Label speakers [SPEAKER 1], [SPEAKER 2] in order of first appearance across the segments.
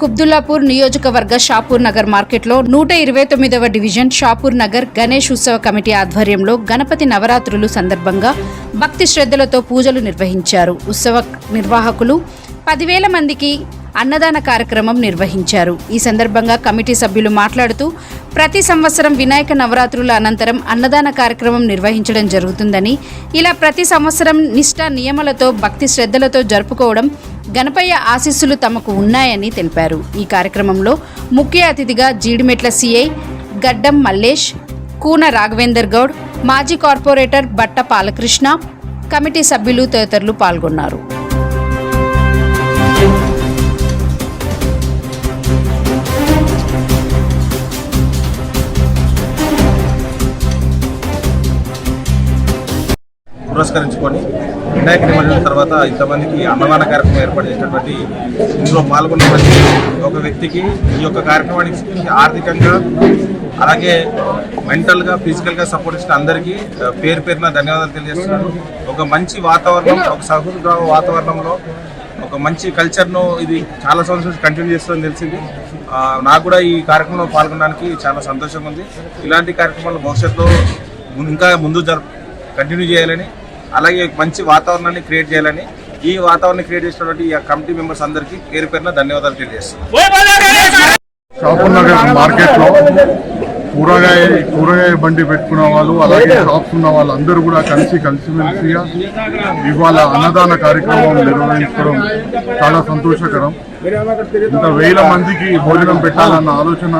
[SPEAKER 1] కుబ్దుల్లాపూర్ నియోజకవర్గ షాపూర్ నగర్ మార్కెట్లో నూట ఇరవై తొమ్మిదవ డివిజన్ షాపూర్ నగర్ గణేష్ ఉత్సవ కమిటీ ఆధ్వర్యంలో గణపతి నవరాత్రులు సందర్భంగా భక్తి శ్రద్ధలతో పూజలు నిర్వహించారు. ఉత్సవ నిర్వాహకులు పదివేల మందికి అన్నదాన కార్యక్రమం నిర్వహించారు. ఈ సందర్భంగా కమిటీ సభ్యులు మాట్లాడుతూ ప్రతి సంవత్సరం వినాయక నవరాత్రుల అనంతరం అన్నదాన కార్యక్రమం నిర్వహించడం జరుగుతుందని ఇలా ప్రతి సంవత్సరం నిష్ఠ నియమాలతో భక్తి శ్రద్ధలతో జరుపుకోవడం గణపయ్య ఆశీస్సులు తమకు ఉన్నాయని తెలిపారు. ఈ కార్యక్రమంలో ముఖ్య అతిథిగా జీడిమెట్ల సిఐ గడ్డం మల్లేష్ కూన రాఘవేందర్ గౌడ్ మాజీ కార్పొరేటర్ బట్ట బాలకృష్ణ కమిటీ సభ్యులు తదితరులు పాల్గొన్నారు.
[SPEAKER 2] పురస్కరించుకొని వినాయక నిమజ్జనం తర్వాత ఇంతమందికి అన్నదాన కార్యక్రమం ఏర్పాటు చేసినటువంటి ఇందులో పాల్గొన్న ప్రతి ఒక వ్యక్తికి ఈ యొక్క కార్యక్రమానికి ఆర్థికంగా అలాగే మెంటల్గా ఫిజికల్గా సపోర్ట్ ఇచ్చిన అందరికీ పేరు పేరున ధన్యవాదాలు తెలియజేస్తున్నాను. ఒక మంచి వాతావరణం ఒక సహృద వాతావరణంలో ఒక మంచి కల్చర్ను ఇది చాలా సంవత్సరాలు కంటిన్యూ చేస్తుందని తెలిసింది. నాకు కూడా ఈ కార్యక్రమంలో పాల్గొనడానికి చాలా సంతోషంగా ఉంది. ఇలాంటి కార్యక్రమాలు భవిష్యత్తులో ఇంకా ముందు జరుపు కంటిన్యూ చేయాలని అలాగే మంచి వాతావరణాన్ని క్రియేట్ చేయాలని ఈ వాతావరణాన్ని క్రియేట్ చేసినటువంటి ఈ కమిటీ మెంబర్స్ అందరికీ పేరు పేరున ధన్యవాదాలు తెలియజేస్తున్నాను.
[SPEAKER 3] షాపూర్ నగర్ మార్కెట్లో కూరగాయ కూరగాయ బండి పెట్టుకున్న వాళ్ళు అలాగే షాప్స్ ఉన్న వాళ్ళందరూ కూడా కలిసి కలిసిమెలిసిగా ఇవాళ అన్నదాన కార్యక్రమం నిర్వహించడం చాలా సంతోషకరం. ఇంత వేల మందికి భోజనం పెట్టాలన్న ఆలోచన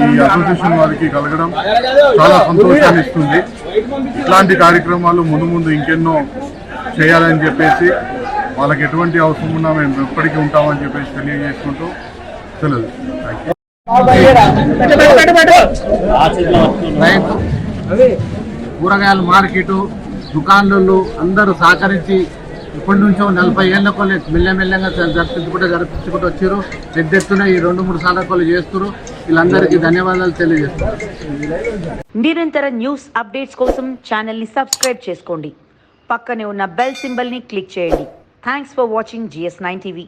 [SPEAKER 3] ఈ అసోసియేషన్ వారికి కలగడం చాలా సంతోషాన్ని ఇస్తుంది. ఇట్లాంటి కార్యక్రమాలు ముందు ముందు ఇంకెన్నో చేయాలని చెప్పేసి వాళ్ళకి ఎటువంటి అవసరం ఉన్నా మేము ఎప్పటికీ ఉంటామని చెప్పేసి తెలియజేసుకుంటూ తెలియదు థ్యాంక్ యూ
[SPEAKER 4] కూరగాయల మార్కెట్ దుకాణాలు అందరూ సహకరించి ఇప్పటి నుంచో నలభై ఏళ్ళ కొల్లి మెల్లమెల్లగా జరిపించుకుంటూ జరిపించుకుంటూ వచ్చారు. పెద్ద ఎత్తున ఈ రెండు మూడు సార్లు కొలు చేస్తారు వీళ్ళందరికీ ధన్యవాదాలు తెలియజేస్తారు
[SPEAKER 5] నిరంతర న్యూస్ అప్డేట్స్ కోసం ఛానల్ని సబ్స్క్రైబ్ చేసుకోండి. పక్కనే ఉన్న బెల్ సింబల్ని క్లిక్ చేయండి. Thanks for watching GS nine TV